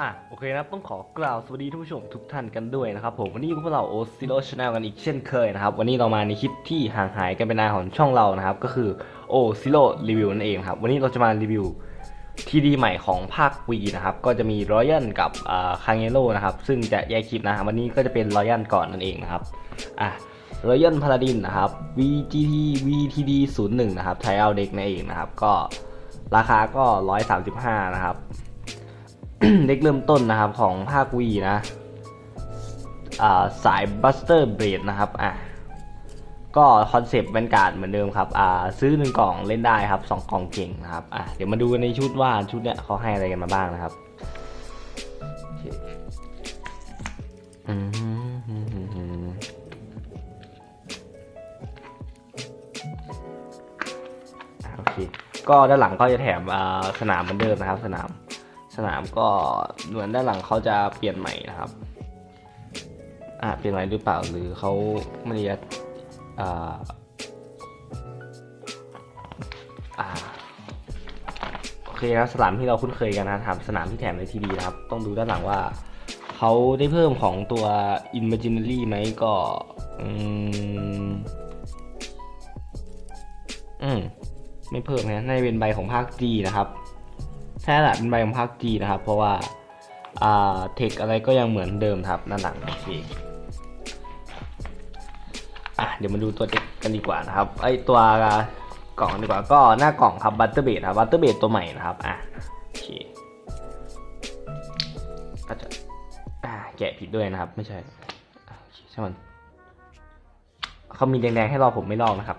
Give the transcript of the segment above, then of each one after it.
อะโอเคนะต้องขอกล่าวสวัสดีท่านผู้ชมทุกท่านกันด้วยนะครับผมวันนี้อยู่กับพวกเราโอซิโลชาแนลกันอีกเช่นเคยนะครับวันนี้เรามาในคลิปที่ห่างหายกันไปนานของช่องเรานะครับก็คือโอซิโลรีวิวนั่นเองครับวันนี้เราจะมารีวิวทีดีใหม่ของภาควีนะครับก็จะมีรอยัลกับคางเงโ o นะครับซึ่งจะแยกคลิปนะครับวันนี้ก็จะเป็นรอยัลก่อนนั่นเองนะครับอะรอยัลพาราดินนะครับ VGT VTD 01นะครับไทเอาเด็กนั่นเองนะครับก็ราคาก็ 135 นะครับ เด็กเริ่มต้นนะครับของภาควีนะาสายบัสเตอร์เบรดนะครับอะก็คอนเซปต์บรรยากาศเหมือนเดิมครับอ่าซื้อหนึ่งกล่องเล่นได้ครับสองกล่องเก่งนะครับอะเดี๋ยวมาดูกันในชุดว่าชุดเนี้ยเขาให้อะไรกันมาบ้างนะครับโอเคอืมอะโอเคก็ด้านหลังก็จะแถมสนามเหมือนเดิมนะครับสนาม สนามก็เหมือนด้านหลังเขาจะเปลี่ยนใหม่นะครับอ่าเปลี่ยนใหม่หรือเปล่าหรือเขาไม่ได้อ่าอ่าโอเคนะสนามที่เราคุ้นเคยกันนะครับสนามที่แถมในทีวีนะครับ ต้องดูด้านหลังว่าเขาได้เพิ่มของตัว Imaginary ไหมก็อืมอืมไม่เพิ่มนะน่าจะเป็นใบของภาค G นะครับ ใช่แหละเป็นใบของภาคจีนะครับ เพราะว่าอ่าเทคอะไรก็ยังเหมือนเดิมครับด้าหลังโอเคอะเดี๋ยวมาดูตัวเด็กกันดีกว่านะครับไอตัวกล่องดีกว่าก็หน้ากล่องครับบัตเตอร์เบดครับบัตเตอร์เบดตัวใหม่นะครับอะโอเคก็จะอ่าแกะผิดด้วยนะครับ ไม่ใช่อะโอเคช่มันเขามีแดงๆให้รอผมไม่ลอกนะครับ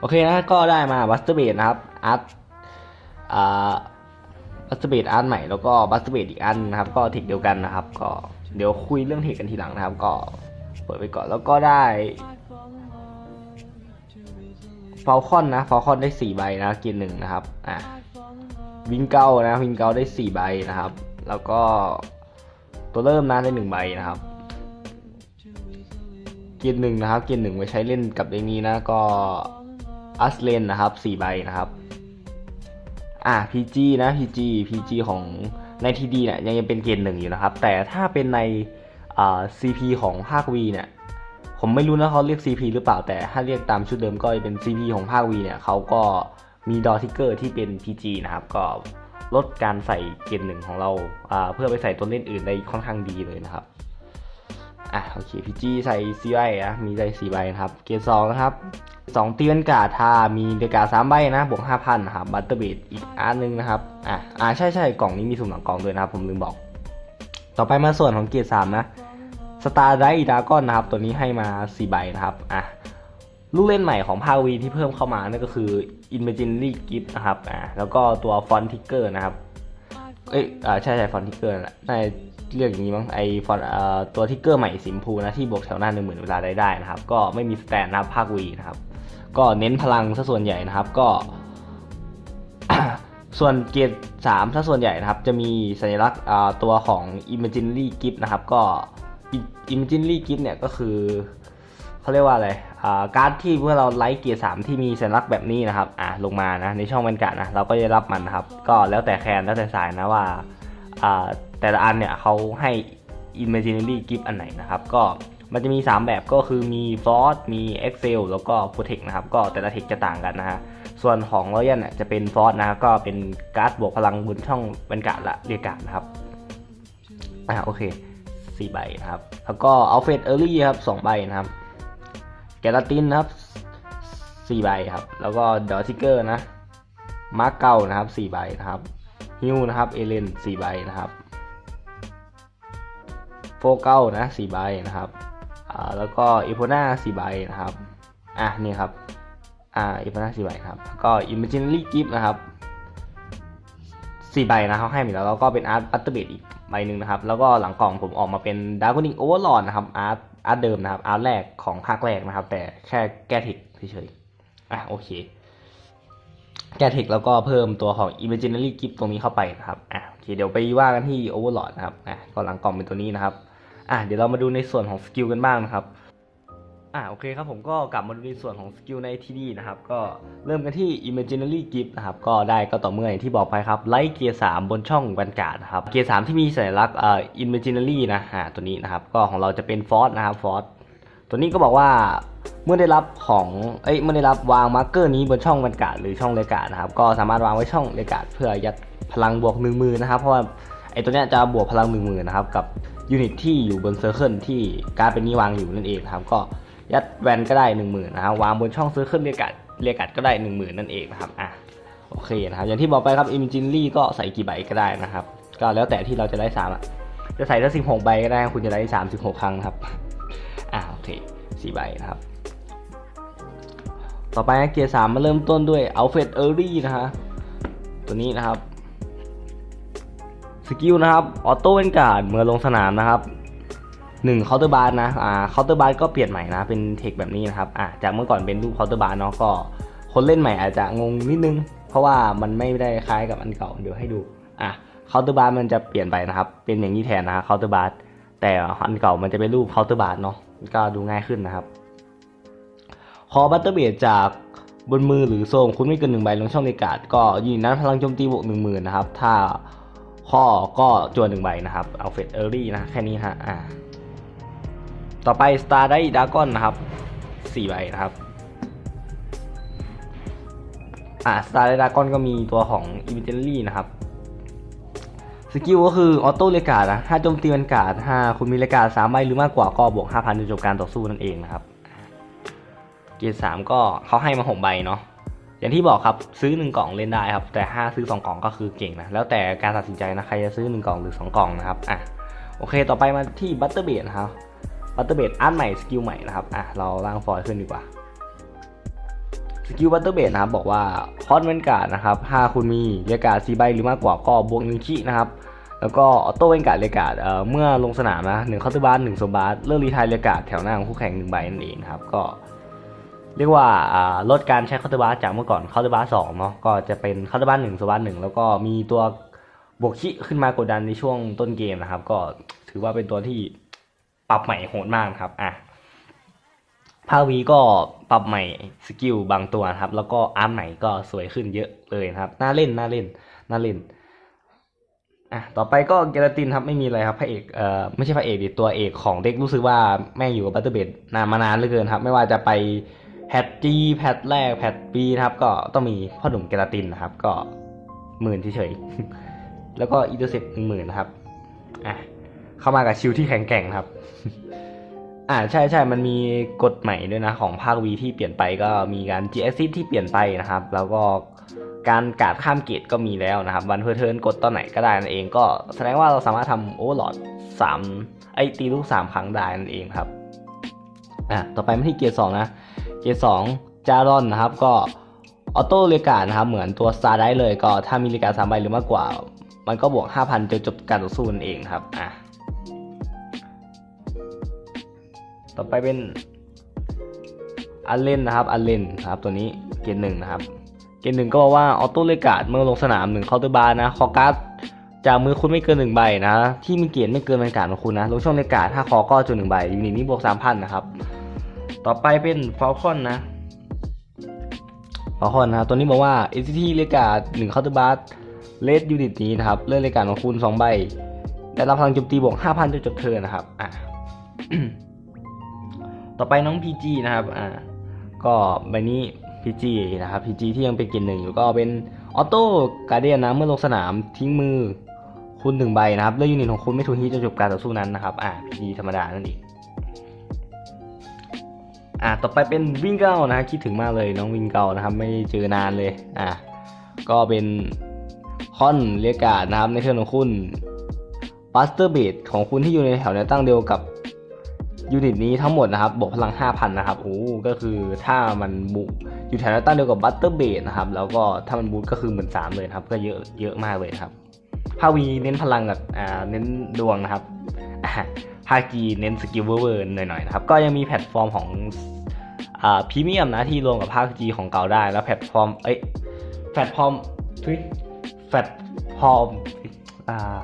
โอเคนะก็ได้มาบัตเตอร์เบดนะครับอาร์ตอ่า บัสเตอร์เบดอันใหม่แล้วก็บัสเตอร์เบดอีกอันนะครับ ก็เทคเดียวกันนะครับ ก็เดี๋ยวคุยเรื่องเทคกันทีหลังนะครับ ก็เปิดไปก่อนแล้วก็ได้ฟอลคอนนะฟอลคอนได้4ใบนะเกียร์หนึ่งนะครับอะวิงเก้านะวิงเก้าได้4ใบนะครับ แล้วก็ตัวเริ่มนะได้1ใบนะครับ เกียร์หนึ่งนะครับ เกียร์หนึ่งไว้ใช้เล่นกับเด็กนี้นะก็อัสเลนนะครับ4ใบนะครับ อ่า PG นะ PG PG ของใน TD เนี่ยยังยังเป็นเกณฑ์หนึ่งอยู่นะครับ แต่ถ้าเป็นในอ่า CP ของภาค V เนี่ยผมไม่รู้นะเขาเรียก CP หรือเปล่าแต่ถ้าเรียกตามชุดเดิมก็จะเป็น CP ของภาค V เนี่ยเขาก็มีดอทิกเกอร์ที่เป็น PG นะครับก็ลดการใส่เกณฑ์หนึ่งของเราอ่าเพื่อไปใส่ตัวเล่นอื่นได้ค่อนข้างดีเลยนะครับ อะโอเค PG ใส่ซีใบนะมีใส่สี่ใบนะครับ เกณฑ์สองนะครับสองตีเป็นการ์ดถ้ามีเดกาสามใบนะ บวกห้าพันนะครับ บัตเตอร์เบดอีกอันหนึงนะครับ อะอ่าใช่ใช่กล่องนี้มีสุ่มหลังกล่องด้วยนะครับ ผมลืมบอก ต่อไปมาส่วนของเกียร์สามนะสตาร์ไดดาก้อนนะครับ ตัวนี้ให้มาสี่ใบนะครับ อะลูกเล่นใหม่ของภาควีที่เพิ่มเข้ามานั่นก็คือ Imaginary Gift นะครับ อะแล้วก็ตัวฟอนติกเกอร์นะครับ เอ้ยอ่าใช่ใช่ฟอนติกเกอร์นะน่าจะ เรียกอย่างนี้มั้งไอฟอนอ่าตัวทิกเกอร์ใหม่สีมพูนะที่บวกแถวหน้าหนึ่งหมื่นเวลาได้ได้นะครับ ก็ไม่มีสแตนนะครับภาควีนะครับ ก็เน้นพลังซะส่วนใหญ่นะครับก็ ส่วนเกียร์สามถ้าส่วนใหญ่นะครับ จะมีสัญลักษณ์อ่าตัวของ Imaginary Gift นะครับ ก็ Imaginary Gift เนี่ยก็คือเขาเรียกว่าอะไรอ่าการ์ดที่เมื่อเราไลค์เกียร์สามที่มีสัญลักษณ์แบบนี้นะครับอ่าลงมานะในช่องบรรยากาศนะเราก็จะรับมันนะครับ ก็แล้วแต่แคนแล้วแต่สายนะว่าอ่า แต่ละอันเนี่ยเขาให้ Imaginary Gift อันไหนนะครับ ก็มันจะมี 3 แบบก็คือมี Force มี Excel แล้วก็ Protect นะครับ ก็แต่ละเทคจะต่างกันนะฮะ ส่วนของ Royal เนี่ยจะเป็น Force นะครับก็เป็นการ์ดบวกพลังบนช่องบรรยากาศละเรียการนะครับ อ่าโอเคสี่ใบนะครับ แล้วก็ Alfred Early ครับสองใบนะครับแกลาตินนะครับสี่ใบครับ แล้วก็ดอทิเกอร์นะมาร์กเก้านะครับสี่ใบนะครับฮิวนะครับ เอเลนสี่ใบนะครับ โฟเก้านะสี่ใบนะครับอ่าแล้วก็อีโพนาสี่ใบนะครับอะนี่ครับอ่าอีโพนาสี่ใบครับแล้วก็ Imaginary Gift นะครับสี่ใบนะเขาให้มาแล้วแล้วก็เป็นอาร์ตอัตเตอร์เบดอีกใบหนึ่งนะครับ แล้วก็หลังกล่องผมออกมาเป็นดาร์กนิงโอเวอร์ลอดนะครับอาร์ตอาร์ตเดิมนะครับอาร์ตแรกของภาคแรกนะครับ แต่แค่แก้เทคเฉยๆอะโอเคแก้เทคแล้วก็เพิ่มตัวของ Imaginary Gift ตรงนี้เข้าไปนะครับอะโอเคเดี๋ยวไปว่ากันที่ Overlord นะครับอะก็หลังกล่องเป็นตัวนี้นะครับ อะเดี๋ยวเรามาดูในส่วนของสกิลกันบ้างนะครับอ่าโอเคครับผมก็กลับมาดูในส่วนของสกิลในที่นี่นะครับ ก็เริ่มกันที่ Imaginary Gift นะครับ ก็ได้ก็ต่อเมื่ออย่างที่บอกไปครับไลท์เกียร์สบนช่องบรรกาศนะครับ เกียร์สที่มีสัญลักษณ์เอ่อ Imaginary นะอ่าตัวนี้นะครับ ก็ของเราจะเป็นฟอสนะครับฟอสตัวนี้ก็บอกว่าเมื่อได้รับของเอ้ยเมื่อได้รับวางมาร์กเกอร์นี้บนช่องบรรกาศหรือช่องเลกาศนะครับ ก็สามารถวางไว้ช่องเลกาศเพื่อยัดพลังบวกหนึ่งมือนะครับ เพราะว่าไอตัวเนี้ยจะบวกพลังหนึ่งมือนะครับกับ ยูนิตที่อยู่บนเซอร์เคิลที่การ์ดเป็นนี้วางอยู่นั่นเองครับ ก็ยัดแวนก็ได้ 1 0,000นะครับวางบนช่องเซื้อขึ้นเรียกัดเรียกัดก็ได้ 1 0,000 นั่นเองนะครับอะโอเคนะครับ อย่างที่บอกไปครับอิมจินลี่ก็ใส่กี่ใบก็ได้นะครับ ก็แล้วแต่ที่เราจะได้สามอะจะใส่ถ้า16ใบก็ได้ คุณจะได้36ครั้งครับอะโอเค4ใบนะครับ ต่อไปนะเกียร์สามมาเริ่มต้นด้วยอัลเฟรดเออร์รี่นะฮะตัวนี้นะครับ กิลนะครับออโต้เวนการ์ดเมื่อลงสนามนะครับหนึ่งเคาน์เตอร์บาร์นะอ่าเคาน์เตอร์บาร์ก็เปลี่ยนใหม่นะเป็นเทคแบบนี้นะครับอ่าจากเมื่อก่อนเป็นรูปเคาน์เตอร์บาร์เนาะก็คนเล่นใหม่อาจจะงงนิดนึง เพราะว่ามันไม่ได้คล้ายกับอันเก่าเดี๋ยวให้ดูอะเคาน์เตอร์บาร์มันจะเปลี่ยนไปนะครับ เป็นอย่างนี้แทนนะเคาน์เตอร์บาร์แต่อันเก่ามันจะเป็นรูปเคาน์เตอร์บาร์เนาะก็ดูง่ายขึ้นนะครับคอบัตเตอร์เบดจากบนมือหรือโซมคุณไม่เกินหนึ่งใบลงช่องในกาดก็ยิงนั้นพลังโจมตีบวกหนึ่งหมื่นนะครับถ้า ข้อก็จวนหนึ่งใบนะครับเอาเฟดเออรี่นะแค่นี้ฮะอ่าต่อไป Star ได้ดากอนนะครับ4ใบนะครับอ่า Star ได้ดากอนก็มีตัวของ i m a g i n a r y นะครับสกิลก็คือออโต้เลกาดนะถ้าโจมตีมันกาดถ้าคุณมีเลกาดสามใบหรือมากกว่าก็บวก5,000จนจบการต่อสู้นั่นเองนะครับ เกียร์สามก็เขาให้มาหกใบเนาะ อย่างที่บอกครับซื้อ 1 กล่องเล่นได้ครับ แต่ถ้าซื้อ 2 กล่องก็คือเก่งนะ แล้วแต่การตัดสินใจนะใครจะซื้อ 1 กล่องหรือ 2 กล่องนะครับอะโอเค ต่อไปมาที่บัตเตอร์เบดนะครับบัตเตอร์เบดอาร์ตใหม่สกิลใหม่นะครับอะเราล่างฟอยล์ขึ้นดีกว่าสกิลบัตเตอร์เบดนะครับบอกว่าฮอตเวนการ์ดนะครับถ้าคุณมีเรียกการ์ดซีใบหรือมากกว่าก็บวกหนึ่งขีนะครับแล้วก็ออโต้เวนการ์ดเรียกการ์ดเอ่อเมื่อลงสนามนะหนึ่งคาน์ตอร์บาร์หนึ่งโซบาร์เลือกรีไทายเรียกการ์ดแถวหน้าของคู่แข่งหนึ่งใบนั่นเองนะครับก็ เรียกว่าลดการใช้เคาน์เตอร์บาร์จากเมื่อก่อนเคาน์เตอร์บาร์สองเนาะก็จะเป็นเคาน์เตอร์บาร์หนึ่งโซบาร์หนึ่งแล้วก็มีตัวบวกขีขึ้นมากดดันในช่วงต้นเกมนะครับ ก็ถือว่าเป็นตัวที่ปรับใหม่โหดมากครับอะภาวีก็ปรับใหม่สกิลบางตัวครับ แล้วก็อาร์มใหม่ก็สวยขึ้นเยอะเลยครับน่าเล่นน่าเล่นน่าเล่นอะต่อไปก็เกลาตินครับไม่มีอะไรครับพระเอกเอ่อไม่ใช่พระเอกดิตัวเอกของเด็กรู้สึกว่าแม่งอยู่กับบัตเตอร์เบดนานมานานเหลือเกินครับ ไม่ว่าจะไป พทจีแพทแรกแพทบีนะครับ ก็ต้องมีพ่อหนุ่มเกลาตินนะครับ ก็หมื่นเฉยๆแล้วก็อีเตอร์เซ็ปหนึ่งหมื่นนะครับอะเข้ามากับชิลที่แข็งแกร่งครับ อ่าใช่ใช่มันมีกฎใหม่ด้วยนะของภาควีที่เปลี่ยนไปก็มีการ g s ที่เปลี่ยนไปนะครับ แล้วก็การกาดข้ามเกตก็มีแล้วนะครับ วันเพอร์เทิร์นกดตอนไหนก็ได้นั่นเอง ก็แสดงว่าเราสามารถทำโอเวอร์ลอดสามไอตีลูกสามครั้งได้นั่นเองครับ อะต่อไปมาที่เกียร์สองนะ เกียร์สองจารอนนะครับก็ออโต้เรกาดนะครับเหมือนตัวสตาร์ได้เลยก็ถ้ามีเรกาดสามใบหรือมากกว่า มันก็บวก 5,000จนจบการต่อสู้นั่นเองครับอะต่อไปเป็นอัลเลนนะครับอัลเลนนะครับตัวนี้เกณฑ์หนึ่งนะครับ เกณฑ์หนึ่งก็บอกว่าออโต้เลกาดเมื่อลงสนามหนึ่งเคาน์เตอร์บาร์นะคอการ์ดจากมือคุณไม่เกินหนึ่งใบนะ ที่มีเกียรติไม่เกินบรรยากาศของคุณนะลงช่องเลกาดถ้าคอก็จนหนึ่งใบยูนิตนี้บวกสามพันนะครับ ต่อไปเป็นฟอลคอนนะฟอลคอนนะตัวนี้บอกว่า NCT เลกาหนึ่งเคาน์เตอร์บาร์เลดยูนิตนี้นะครับเลือกเลกาของคุณสองใบได้รับพลังโจมตีบวกห้าพันจนจบเทิร์นนะครับอะต่อไปน้อง PG นะครับอ่าก็ใบนี้ PG นะครับ PG ที่ยังเป็นเกณฑ์หนึ่งอยู่ก็เป็นออโต้การเดียนนะเมื่อลงสนามทิ้งมือคุณหนึ่งใบนะครับเลือกยูนิตของคุณไม่ถูกที่จะจบการต่อสู้นั้นนะครับอ่า PG ธรรมดานั่นเอง อ่าต่อไปเป็นวิงเกิลนะฮะคิดถึงมากเลยน้องวิงเกิลนะครับไม่เจอนานเลยอ่าก็เป็นคอนเรียกาดนะครับในเทิร์นของคุณบัสเตอร์เบดของคุณที่อยู่ในแถวแนวตั้งเดียวกับยูนิตนี้ทั้งหมดนะครับบวกพลัง 5,000 นะครับโอ้ก็คือถ้ามันบุกอยู่แถวหน้าตั้งเดียวกับบัตเตอร์เบดนะครับแล้วก็ถ้ามันบูทก็คือเหมือนสามเลยครับก็เยอะเยอะมากเลยครับภาวีเน้นพลังกับอ่าเน้นดวงนะครับ อ่าภาคีเน้นสกิลเวอร์หน่อยๆนะครับ ก็ยังมีแพลตฟอร์มของพรีเมียมนะที่รวมกับภาคจีของเก่าได้ แล้วแพลตฟอร์ม เอ้ย แพลตฟอร์มทวิตแพลตฟอร์มอ่า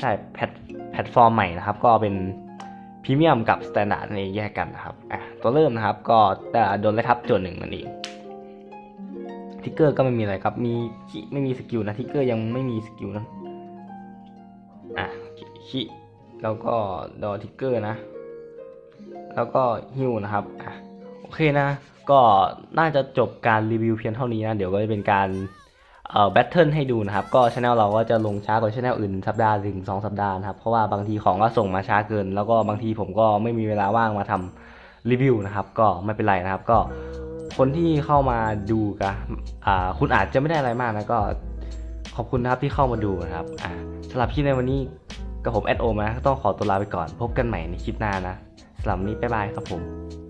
ใช่แพลตแพลตฟอร์มใหม่นะครับ ก็เป็นพรีเมียมกับสแตนดาร์ดนั่นแยกกันนะครับอะตัวเริ่มนะครับ ก็โดนไล่ทับจทย์หนึ่งนั่นเองทิกเกอร์ก็ไม่มีอะไรครับ มีไม่มีสกิลนะทิกเกอร์ยังไม่มีสกิลนะอะคิ แล้วก็ดอทิกเกอร์นะ แล้วก็ฮิวนะครับอะโอเคนะ ก็น่าจะจบการรีวิวเพียงเท่านี้นะ เดี๋ยวก็จะเป็นการเอ่อแบทเทิลให้ดูนะครับ ก็ช anel เราก็จะลงช้ากว่าช anel อื่นสัปดาห์ถึงสองสัปดาห์นะครับ เพราะว่าบางทีของก็ส่งมาช้าเกิน แล้วก็บางทีผมก็ไม่มีเวลาว่างมาทำรีวิวนะครับ ก็ไม่เป็นไรนะครับ ก็คนที่เข้ามาดูกับอ่าคุณอาจจะไม่ได้อะไรมากนะก็ขอบคุณนะครับที่เข้ามาดูนะครับอ่าสำหรับที่ในวันนี้ กับผมแอดโอมนะต้องขอตัวลาไปก่อน พบกันใหม่ในคลิปหน้านะสำหรับนนี้บ๊ายบายครับผม